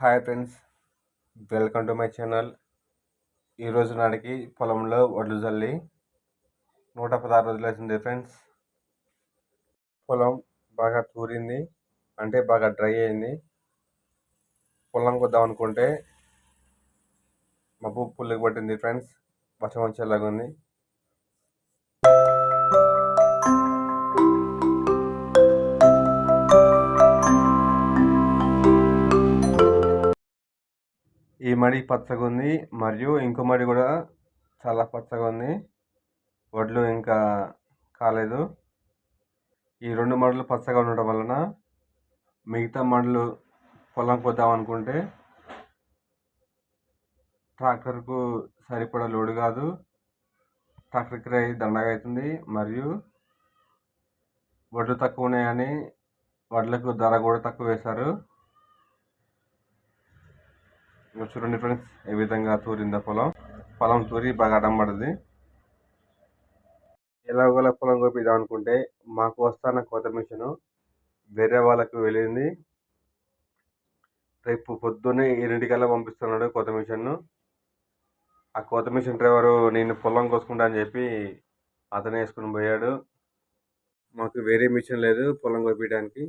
Hi friends welcome to my channel. ఈరోజు నాటికి పొలంలో వడ్లు చల్లి నూట పదహారు రోజులు వచ్చింది ఫ్రెండ్స్. పొలం బాగా తూరింది అంటే బాగా డ్రై అయింది. పొలం కొద్దాం అనుకుంటే మబ్బు పుల్లికి పట్టింది ఫ్రెండ్స్ వర్షం వచ్చేలాగా ఉంది. మడి పచ్చగా ఉంది. మరియు ఇంకో మడి కూడా చాలా పచ్చగా ఉంది. వడ్లు ఇంకా కాలేదు. ఈ రెండు మడులు పచ్చగా ఉండడం వలన మిగతా మడులు పొలం కొద్దాం అనుకుంటే ట్రాక్టర్కు సరిపడా లోడు కాదు. ట్రాక్టర్ కిరాయి దండగా అవుతుంది. మరియు వడ్లు తక్కువ ఉన్నాయని వడ్లకు ధర కూడా తక్కువ వేశారు. చూడండి ఫ్రెండ్స్ ఏ విధంగా తూరిందో పొలం. పొలం తూరి బాగా అడంబడింది పడింది. ఎలాగోలా పొలం కోపిద్దాం అనుకుంటే మాకు వస్తాన కొత్త మిషన్ వేరే వాళ్ళకు వెళ్ళింది. రేపు పొద్దున్నే ఎన్నింటికల్లా పంపిస్తున్నాడు కొత్త మిషన్ను ఆ కొత్త మిషన్ డ్రైవరు నేను పొలం కోసుకుంటా అని చెప్పి అతనే వేసుకుని పోయాడు. మాకు వేరే మిషన్ లేదు పొలం కోపించడానికి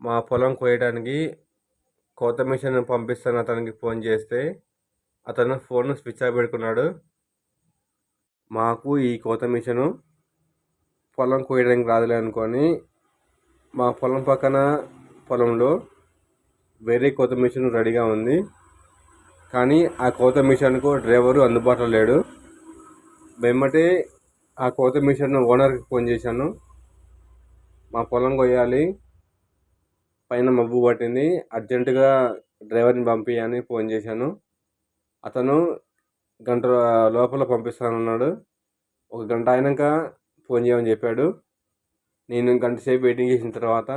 మా పొలం కోయడానికి కొత్త మిషన్ పంపిస్తాను అతనికి ఫోన్ చేస్తే. అతను ఫోన్ స్విచ్ ఆఫ్ పెట్టుకున్నాడు మాకు ఈ కోత మిషను పొలం కోయడానికి రాదులే అనుకొని మా పొలం పక్కన పొలంలో వేరే కోత మిషన్ రెడీగా ఉంది. కానీ ఆ కోత మిషన్కు డ్రైవరు అందుబాటులో లేడు. వెమ్మటే ఆ కోత మిషన్ ఓనర్కి ఫోన్ చేశాను. మా పొలం కొయ్యాలి. పైన మబ్బు పట్టింది. అర్జెంటుగా డ్రైవర్ని పంపించని ఫోన్ చేశాను. అతను గంట లోపల పంపిస్తానన్నాడు. ఒక గంట అయినాక ఫోన్ చేయమని చెప్పాడు. నేను గంట సేపు వెయిటింగ్ చేసిన తర్వాత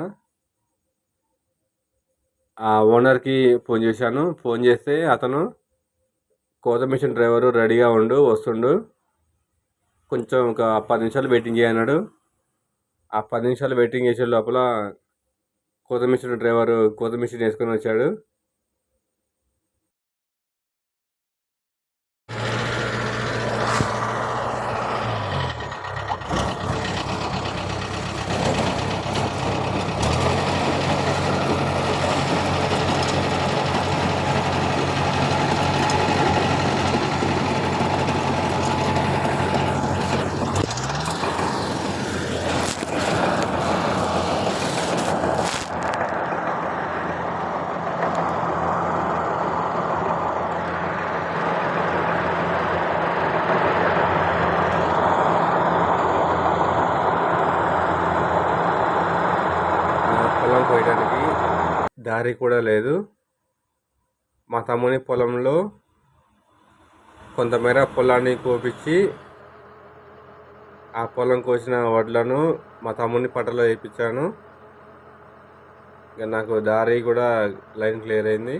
ఆ ఓనర్కి ఫోన్ చేశాను. ఫోన్ చేస్తే అతను కోత మిషన్ డ్రైవరు రెడీగా ఉండు వస్తుండు. కొంచెం ఒక పది నిమిషాలు వెయిటింగ్ చేయన్నాడు ఆ పది నిమిషాలు వెయిటింగ్ చేసే లోపల కోత మిషన్ డ్రైవరు కోత మిషన్ వేసుకొని వచ్చాడు. చేయడానికి దారి కూడా లేదు. మా తమ్ముని పొలంలో కొంతమేర పొలాన్ని కోపించి ఆ పొలం కోసిన వడ్లను మా తమ్ముని పట్టలో వేయించాను. ఇంకా నాకు దారి కూడా లైన్ క్లియర్ అయింది.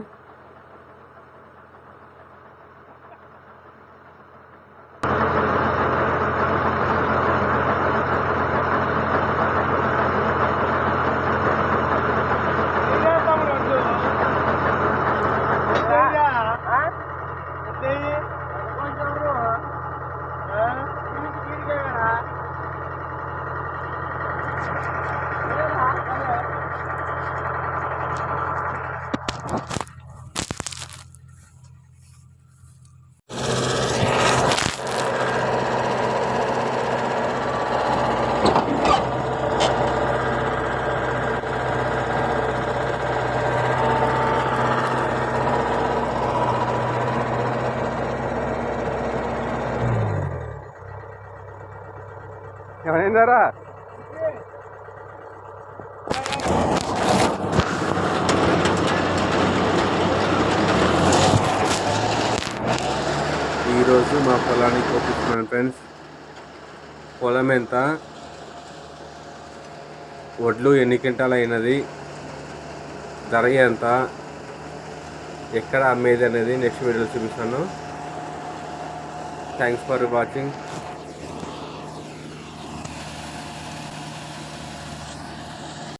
ఏమైందారా? ఈరోజు మా పొలానికి పంపిస్తున్నాను ఫ్రెండ్స్. పొలం ఎంత? వడ్లు ఎన్ని క్వింటాలు అయినది? ధర ఎంత? ఎక్కడ అమ్మేది అనేది నెక్స్ట్ వీడియోలో చూపిస్తాను. Thanks for watching